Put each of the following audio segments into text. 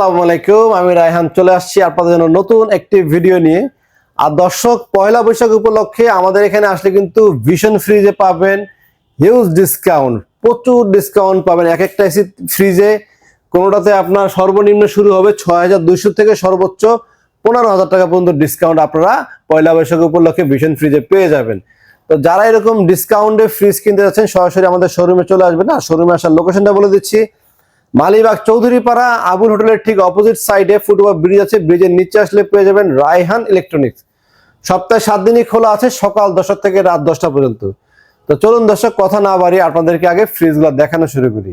আসসালামু আলাইকুম, আমি রায়হান চলে আসছি আপনাদের জন্য নতুন একটি ভিডিও নিয়ে। আর দর্শক, পয়লা বৈশাখ উপলক্ষে আমাদের এখানে আসলে কিন্তু ভীষণ ফ্রিজে পাবেন হিউজ ডিসকাউন্ট প্রচুর ডিসকাউন্ট পাবেন। এক একটা এসি ফ্রিজে কোনোটাতে আপনার সর্বনিম্ন শুরু হবে ছয় হাজার দুইশো থেকে সর্বোচ্চ পনেরো হাজার টাকা পর্যন্ত ডিসকাউন্ট আপনারা পয়লা বৈশাখ উপলক্ষে ভীষণ ফ্রিজে পেয়ে যাবেন। তো যারা এরকম ডিসকাউন্টে ফ্রিজ কিনতে যাচ্ছেন, সরাসরি আমাদের শোরুমে চলে আসবেন। না শোরুমে আসার লোকেশনটা বলে দিচ্ছি। মালিবাগ চৌধুরীপাড়া আবুল হোটেলের ঠিক অপোজিট সাইডে ফুটওভার ব্রিজ আছে। ব্রিজের নিচে আসলে পেয়ে যাবেন রায়হান ইলেকট্রনিক্স সপ্তাহে সাত দিনই খোলা আছে, সকাল দশটা থেকে রাত দশটা পর্যন্ত। তো চলুন দর্শক, কথা না বাড়িয়ে আপনাদেরকে আগে ফ্রিজগুলো দেখানো শুরু করি।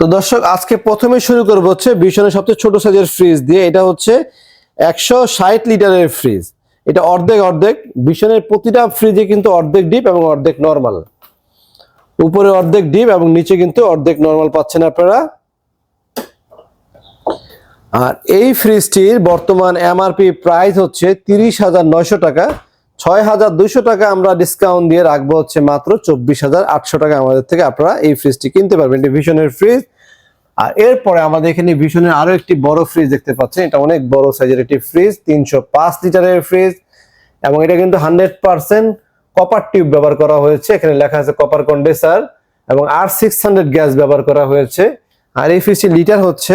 তো দর্শক, আজকে প্রথমে শুরু করব হচ্ছে বিশনের সবচেয়ে ছোট সাইজের ফ্রিজ দিয়ে। এটা হচ্ছে একশো ষাট লিটারের ফ্রিজ এটা অর্ধেক অর্ধেক। বিশনের প্রতিটা ফ্রিজে কিন্তু অর্ধেক ডিপ এবং অর্ধেক নর্মাল উপরে অর্ধেক ডিপ এবং নিচে কিন্তু অর্ধেক নর্মাল পাচ্ছেন আপনারা। আর এই ফ্রিজটির বর্তমান এমআরপি প্রাইস হচ্ছে তিরিশ হাজার নয়শো টাকা। ছয় হাজার দুইশো টাকা আমরা ডিসকাউন্ট দিয়ে রাখব হচ্ছে মাত্র চব্বিশ হাজার আটশো টাকা আমাদের থেকে আপনারা এই ফ্রিজটি কিনতে পারবেন। এটি ভীষণের ফ্রিজ আর এরপরে আমাদের এখানে ভীষণের আরও একটি বড় ফ্রিজ দেখতে পাচ্ছেন। এটা অনেক বড় সাইজের একটি ফ্রিজ তিনশো পাঁচ লিটারের ফ্রিজ এবং এটা কিন্তু হান্ড্রেড পার্সেন্ট কপার টিউব ব্যবহার করা হয়েছে। এখানে লেখা আছে কপার কন্ডেন্সার এবং আর সিক্স হান্ড্রেড গ্যাস ব্যবহার করা হয়েছে। আর ফ্রিজটি লিটার হচ্ছে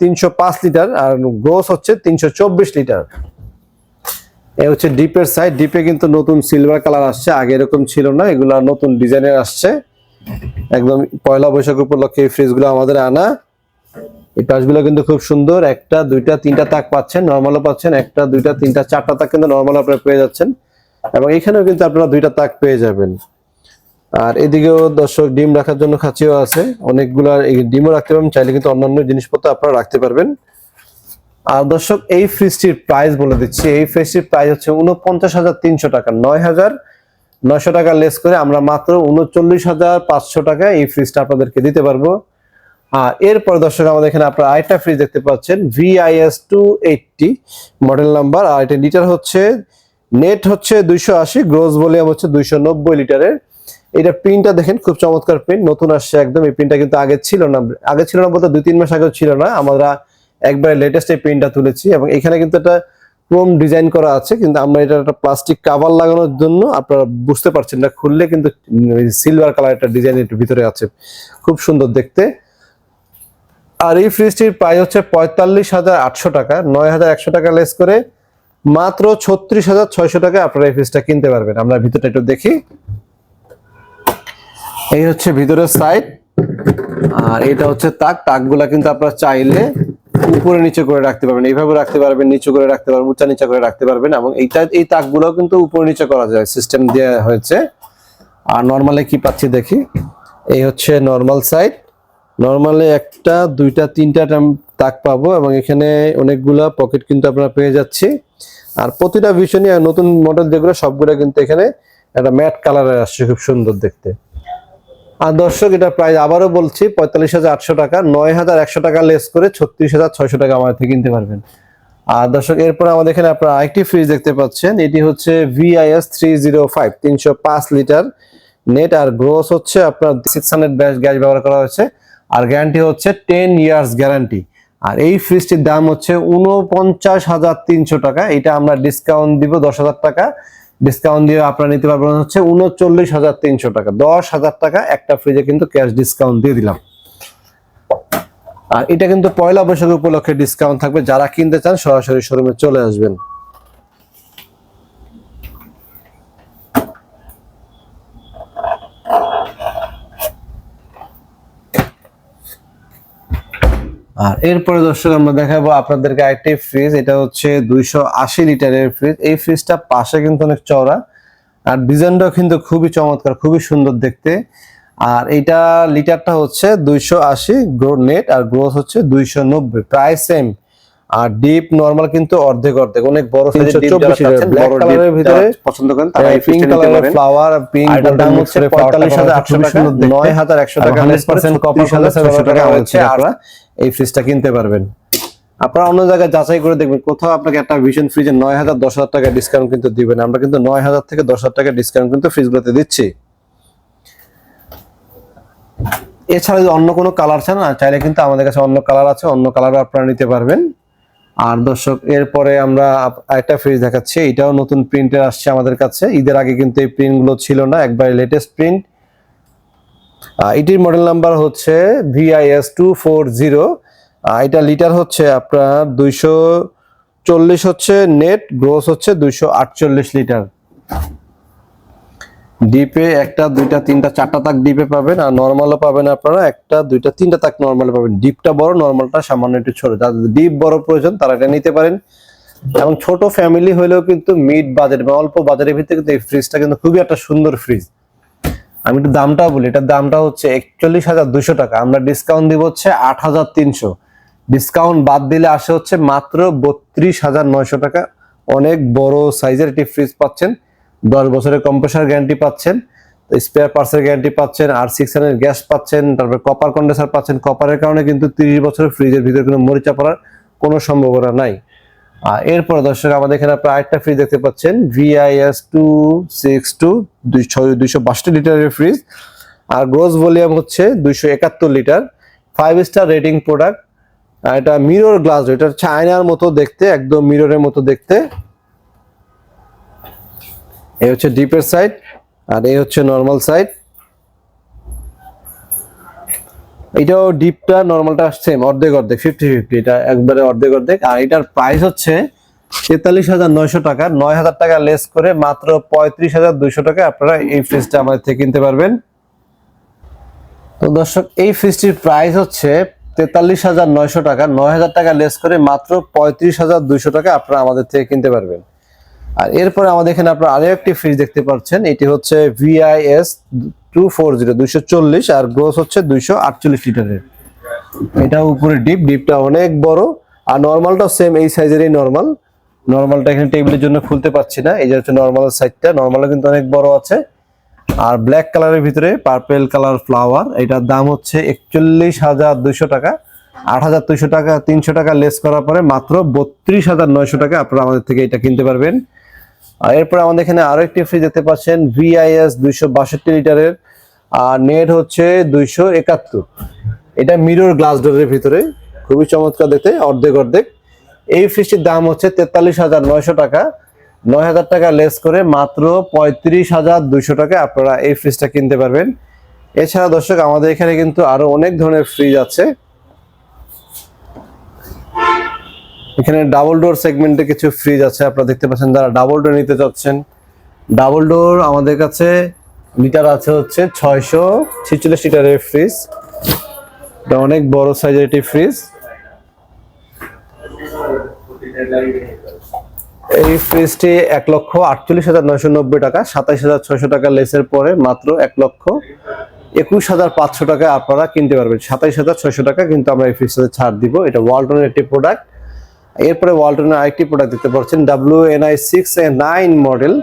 তিনশো পাঁচ লিটার আর গ্রোস হচ্ছে তিনশো চব্বিশ লিটার এ হচ্ছে ডিপের সাইড ডিপে কিন্তু নতুন সিলভার কালার আসছে। আগে এরকম ছিল না, এগুলা নতুন ডিজাইনের আসছে। একদম পয়লা বৈশাখ উপলক্ষে এই ফ্রিজগুলো আমাদের আনা। এই পাশগুলো কিন্তু খুব সুন্দর। একটা, দুইটা, তিনটা তাক পাচ্ছেন নর্মালও পাচ্ছেন। একটা, দুইটা, তিনটা, চারটা তাক কিন্তু নর্মাল আপনারা পেয়ে যাচ্ছেন। এবং এখানেও কিন্তু আপনারা দুইটা তাক পেয়ে যাবেন। আর এদিকেও দর্শক ডিম রাখার জন্য খাঁচিও আছে। অনেকগুলো ডিমও রাখতে পারবেন, চাইলে কিন্তু অন্যান্য জিনিসপত্র আপনারা রাখতে পারবেন। আর দর্শক, এই ফ্রিজটির প্রাইস বলে দিচ্ছি। এই ফ্রিজটির প্রাইস হচ্ছে উনপঞ্চাশ হাজার তিনশো টাকা, নয় হাজার নয়শো টাকা লেস করে আমরা মাত্র উনচল্লিশ হাজার পাঁচশো টাকা এই ফ্রিজটা আপনাদেরকে দিতে পারব। আর এরপর দর্শক, আমাদের এখানে আপনারা আরেকটা ফ্রিজ দেখতে পাচ্ছেন VIS two eighty model number আর এটা লিটার হচ্ছে নেট হচ্ছে দুইশো আশি গ্রোস ভলিউম হচ্ছে দুইশো নব্বই লিটারের। এটা প্রিন্টটা দেখেন, খুব চমৎকার প্রিন্ট নতুন আসছে একদম। এই প্রিন্টটা কিন্তু আগে ছিল না, আগে ছিল না বলতে দুই তিন মাস আগেও ছিল না। আমরা একবারে লেটেস্ট এই প্রিন্টটা তুলেছি এবং এখানে কিন্তু একটা ক্রোম ডিজাইন করা আছে, কিন্তু আমরা এটা একটা প্লাস্টিক কাভার লাগানোর জন্য আপনারা বুঝতে পারছেন না, খুললে কিন্তু সিলভার কালার একটা ডিজাইন একটু ভিতরে আছে। খুব সুন্দর দেখতে। আর এই ফ্রিজটির প্রাইস হচ্ছে পঁয়তাল্লিশ হাজার আটশো টাকা, নয় হাজার একশো টাকা লেস করে মাত্র ছত্রিশ হাজার ছয়শো টাকা আপনারা এই ফ্রিজটা কিনতে পারবেন। আমরা ভিতরটা একটু দেখি। এই হচ্ছে ভিতরের সাইড আর এটা হচ্ছে তাক। তাকগুলা কিন্তু আপনারা চাইলে উপরে নিচে করে রাখতে পারবেন। এইভাবে রাখতে পারবেন, নিচে করে রাখতে পারবেন উঁচা নিচে করে রাখতে পারবেন এবং এইটা, এই তাকগুলো কিন্তু উপরে নিচে করা যায় সিস্টেম দেওয়া হয়েছে। আর নর্মালে কি পাচ্ছি দেখি? এই হচ্ছে নর্মাল সাইড নর্মালে একটা, দুইটা, তিনটা তাক পাবো এবং এখানে অনেকগুলা পকেট কিন্তু আপনারা পেয়ে যাচ্ছি। আর প্রতিটা ভীষণই নতুন মডেল যেগুলো, সবগুলো কিন্তু এখানে একটা ম্যাট কালারের আসছে, খুব সুন্দর দেখতে। আর দর্শক, এটা প্রায় আবারও বলছি, পঁয়তাল্লিশ হাজার আটশো টাকা, নয় হাজার একশো টাকা লেস করে ছত্রিশ হাজার ছয়শো টাকা আমাদের থেকে কিনতে পারবেন। আর দর্শক, এরপর আমাদের এখানে আপনারা আরেকটি ফ্রিজ দেখতে পাচ্ছেন, এটি হচ্ছে ভিআইএস থ্রি জিরো ফাইভ তিনশো পাঁচ লিটার নেট আর গ্রোস হচ্ছে আপনার সিক্স হান্ড্রেড গ্যাস ব্যবহার করা হয়েছে। আর গ্যারান্টি হচ্ছে টেন ইয়ার্স গ্যারান্টি আর এই ফ্রিজটির দাম হচ্ছে উনপঞ্চাশ হাজার তিনশো টাকা। এটা আমরা ডিসকাউন্ট দিব দশ হাজার টাকা। ডিসকাউন্ট দিয়ে আপনারা নিতে পারবেন হচ্ছে উনচল্লিশ হাজার তিনশো টাকা। দশ হাজার টাকা একটা ফ্রিজে কিন্তু ক্যাশ ডিসকাউন্ট দিয়ে দিলাম। আর এটা কিন্তু পয়লা বৈশাখ উপলক্ষে ডিসকাউন্ট থাকবে। যারা কিনতে চান সরাসরি শোরুমে চলে আসবেন। আর এরপরে দর্শক আমরা দেখাবো আপনাদেরকে আরেকটি ফ্রিজ এটা হচ্ছে দুইশো আশি লিটারের ফ্রিজ এই ফ্রিজটা পাশে কিন্তু অনেক চওড়া আর ডিজাইনটাও কিন্তু খুবই চমৎকার খুবই সুন্দর দেখতে। আর এইটা লিটারটা হচ্ছে দুইশো আশি নেট আর গ্রোথ হচ্ছে দুইশো নব্বই প্রায় সেম আর ডিপ নর্মাল কিন্তু অর্ধেক অর্ধেক অনেক বড় কালারের ভিতরে পছন্দ করেন তারা পিঙ্ক কালারের ফ্লাওয়ার পিঙ্ক দাম হচ্ছে পঁয়তাল্লিশ হাজার আটশো টাকা। নয় হাজার একশো টাকা হান্ড্রেড পার্সেন্ট 36,600 টাকা হচ্ছে আপনারা এই ফ্রিজটা কিনতে পারবেন। আপনারা অন্য জায়গায় যাচাই করে দেখবেন, কোথাও আপনাকে একটা ভিশন ফ্রিজে নয় হাজার, দশ হাজার টাকা ডিসকাউন্ট কিন্তু দিবেন। আমরা কিন্তু নয় হাজার থেকে দশ হাজার টাকা ডিসকাউন্ট কিন্তু ফ্রিজগুলোতে দিচ্ছি। এছাড়া যদি অন্য কোনো কালার চান না চাইলে কিন্তু আমাদের কাছে অন্য কালার আছে, অন্য কালারও আপনারা নিতে পারবেন। আর দর্শক, এরপরে আমরা আরেকটা ফ্রিজ দেখাচ্ছি। এটাও নতুন প্রিন্টের আসছে আমাদের কাছে। ঈদের আগে কিন্তু এই প্রিন্টগুলো ছিল না, একবার লেটেস্ট প্রিন্ট এটির মডেল নাম্বার হচ্ছে ভিআইএস টু ফোর জিরো এটা লিটার হচ্ছে আপনার দুইশো চল্লিশ হচ্ছে নেট গ্রোস হচ্ছে দুইশো আটচল্লিশ লিটার ডিপে একটা, দুইটা, তিনটা, চারটা তাক ডিপে পাবেন আর নর্মালও পাবেন আপনারা একটা, দুইটা, তিনটা তাক নর্মাল পাবেন। ডিপটা বড় নর্মালটা সামান্য একটু ছোট। যাদের ডিপ বড় প্রয়োজন, তারা এটা নিতে পারেন। এবং ছোট ফ্যামিলি হলেও কিন্তু মিড বাজেট বা অল্প বাজারের ভিতরে কিন্তু এই ফ্রিজটা কিন্তু খুবই একটা সুন্দর ফ্রিজ আমি একটু দামটাও বলি, এটার দামটা হচ্ছে একচল্লিশ হাজার দুশো টাকা। আমরা ডিসকাউন্ট দিব হচ্ছে আট হাজার তিনশো। ডিসকাউন্ট বাদ দিলে আসে হচ্ছে মাত্র বত্রিশ হাজার নয়শো টাকা। অনেক বড় সাইজের একটি ফ্রিজ পাচ্ছেন। দশ বছরের কম্প্রেসার গ্যারান্টি পাচ্ছেন। স্পেয়ার পার্টসের গ্যারান্টি পাচ্ছেন। আর সিক্স এর গ্যাস পাচ্ছেন। তারপর কপার কন্ডেন্সার পাচ্ছেন। কপারের কারণে কিন্তু তিরিশ বছরের ফ্রিজের ভিতরে কোনো মরিচা পড়ার কোনো সম্ভাবনা নাই। এরপর দর্শক, আমাদের এখানে আপনার আরেকটা ফ্রিজ দেখতে পাচ্ছেন ভিআইএস টু সিক্স টু দুইশো বাষট্টি লিটারের ফ্রিজ আর গ্রোস ভলিউম হচ্ছে দুইশো একাত্তর litre. Five star rating product আর এটা মিরর গ্লাস এটা চায়নার মতো দেখতে, একদম মিররের মতো দেখতে। এই হচ্ছে ডিপের সাইড আর এই হচ্ছে নর্মাল সাইড এটাও ডিপটা নর্মালটা সেম অর্ধেক অর্ধেক ফিফটি ফিফটি এটা একবারে অর্ধেক অর্ধেক। আর এটার প্রাইস হচ্ছে তেতাল্লিশ হাজার নয়শো টাকা, নয় হাজার টাকা লেস করে মাত্র পঁয়ত্রিশ হাজার দুইশো টাকা আপনারা এই ফ্রিজটা আমাদের থেকে কিনতে পারবেন। তো দর্শক, এই ফ্রিজটির প্রাইস হচ্ছে তেতাল্লিশ হাজার নয়শো টাকা, নয় হাজার টাকা লেস করে মাত্র পঁয়ত্রিশ হাজার দুইশো টাকা আপনারা আমাদের থেকে কিনতে পারবেন। আর এরপরে আমাদের এখানে আপনারা আরও একটি ফ্রিজ দেখতে পাচ্ছেন, এটি হচ্ছে ভিআইএস টু ফোর জিরো দুইশো চল্লিশ আর গ্রোস হচ্ছে দুইশো আটচল্লিশ লিটারের। এটা উপরে ডিপ, ডিপটা অনেক বড়। আর নর্মালটাও সেম এই সাইজেরই নর্মাল নর্মালটা এখানে টেবিলের জন্য খুলতে পারছি না। এই যে হচ্ছে নর্মাল সাইডটা নর্মালও কিন্তু অনেক বড় আছে। আর ব্ল্যাক কালারের ভিতরে পার্পেল কালার ফ্লাওয়ার এটার দাম হচ্ছে একচল্লিশ হাজার দুইশো টাকা। আট হাজার দুইশো টাকা, তিনশো টাকা লেস করার পরে মাত্র বত্রিশ হাজার নয়শো টাকা আপনারা আমাদের থেকে এটা কিনতে পারবেন। এরপর আমাদের এখানে আরও একটি ফ্রিজ দেখতে পাচ্ছেন ভিআইএস দুইশো বাষট্টি লিটারের। আর নেট হচ্ছে দুইশো একাত্তর। এটা মিরর গ্লাস ডোরের ভিতরে। খুবই চমৎকার দেখতে, অর্ধেক অর্ধেক। এই ফ্রিজটির দাম হচ্ছে তেতাল্লিশ হাজার নয়শো টাকা। নয় হাজার টাকা লেস করে মাত্র পঁয়ত্রিশ হাজার দুইশো টাকা আপনারা এই ফ্রিজটা কিনতে পারবেন। এছাড়া দর্শক, আমাদের এখানে কিন্তু আরও অনেক ধরনের ফ্রিজ আছে। এখানে ডাবল ডোর সেগমেন্টে কিছু ফ্রিজ আছে, আপনারা দেখতে পাচ্ছেন যারা ডাবল ডোর নিতে চাচ্ছেন। ডাবল ডোর আমাদের কাছে লিটার আছে হচ্ছে ছয়শো ছিচল্লিশ লিটারের ফ্রিজ এটা অনেক বড় সাইজের একটি ফ্রিজ এই ফ্রিজটি এক লক্ষ আটচল্লিশ হাজার নয়শো নব্বই টাকা, সাতাইশ হাজার ছয়শো টাকা লেসের পরে মাত্র এক লক্ষ একুশ হাজার পাঁচশো টাকা আপনারা কিনতে পারবেন। সাতাইশ হাজার ছয়শো টাকা কিন্তু আমরা এই ফ্রিজটাতে ছাড় দিব। এটা ওয়ালটনের একটি প্রোডাক্ট এরপরে ওয়ালটনের আরেকটি প্রোডাক্ট দেখতে পাচ্ছেন W N I six A nine model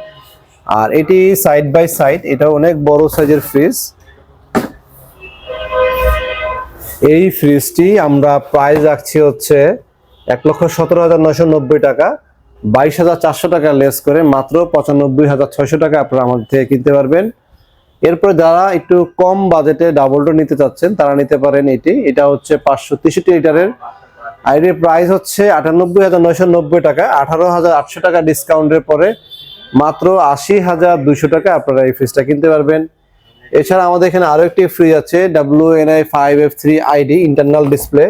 আর এটি সাইড বাই সাইড এটা অনেক বড় সাইজের ফ্রিজ এই ফ্রিজটি আমরা প্রাইস রাখছি হচ্ছে এক লক্ষ সতেরো হাজার নয়শো নব্বই টাকা। বাইশ হাজার চারশো টাকা লেস করে মাত্র পঁচানব্বই হাজার ছয়শো টাকা আপনারা আমাদের থেকে কিনতে পারবেন। এরপরে যারা একটু কম বাজেটে ডাবল ডোর নিতে চাচ্ছেন, তারা নিতে পারেন এটি। এটা হচ্ছে পাঁচশো তেষট্টি লিটারের আর এর প্রাইস হচ্ছে আটানব্বই হাজার নয়শো নব্বই টাকা। আঠারো হাজার আটশো টাকা ডিসকাউন্টের পরে মাত্র আশি হাজার দুশো টাকা আপনারা এই ফ্রিজটা কিনতে পারবেন। এছাড়া আমাদের এখানে আরও একটি ফ্রিজ আছে W N I five F three ID internal display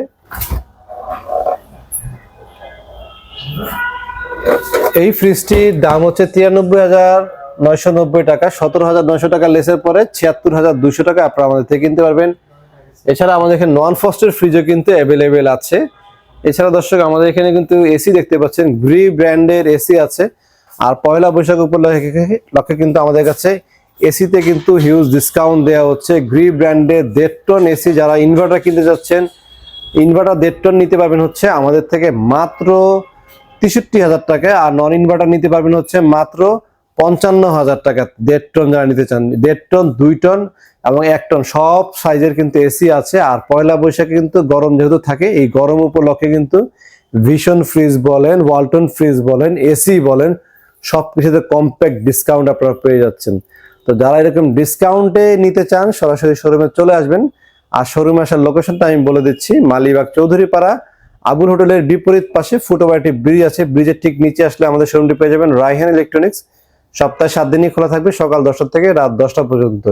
এই ফ্রিজটির দাম হচ্ছে তিরানব্বই হাজার নয়শো নব্বই টাকা। সতেরো হাজার নয়শো টাকা লেসের পরে ছিয়াত্তর হাজার দুশো টাকা আপনারা আমাদের থেকে কিনতে পারবেন। এছাড়া আমাদের এখানে নন ফস্টের ফ্রিজও কিন্তু অ্যাভেলেবেল আছে। এছাড়া দর্শক, আমাদের এখানে কিন্তু এসি দেখতে পাচ্ছেন। গ্রি ব্র্যান্ডের এসি আছে। আর পয়লা বৈশাখ উপলক্ষে লক্ষ্যে কিন্তু আমাদের কাছে এসিতে কিন্তু হিউজ ডিসকাউন্ট দেওয়া হচ্ছে। গ্রি ব্র্যান্ডের দেড় টন এসি যারা ইনভার্টার কিনতে যাচ্ছেন ইনভার্টার দেড় টন নিতে পারবেন হচ্ছে আমাদের থেকে মাত্র তেষট্টি হাজার টাকা। আর নন ইনভার্টার নিতে পারবেন হচ্ছে মাত্র পঞ্চান্ন হাজার টাকা দেড় টন যারা নিতে চান, দেড় টন, দুই টন এবং এক টন, সব সাইজের কিন্তু এসি আছে। আর পয়লা বৈশাখে কিন্তু গরম যেহেতু থাকে, এই গরম উপলক্ষে কিন্তু ভীষণ ফ্রিজ বলেন ওয়ালটন ফ্রিজ বলেন এসি বলেন, সব কিছুতে কমপ্যাক্ট ডিসকাউন্ট আপনারা পেয়ে যাচ্ছেন। তো যারা এরকম ডিসকাউন্টে নিতে চান, সরাসরি শোরুমে চলে আসবেন। আর শোরুমে আসার লোকেশনটা আমি বলে দিচ্ছি, মালিবাগ চৌধুরী পাড়া আবুল হোটেলের বিপরীত পাশে ফুটোবার ব্রিজ আছে। ব্রিজের ঠিক নিচে আসলে আমাদের শোরুমটি পেয়ে যাবেন রাইহান ইলেকট্রনিক্স সপ্তাহে সাত দিনই খোলা থাকবে সকাল দশটা থেকে রাত দশটা পর্যন্ত।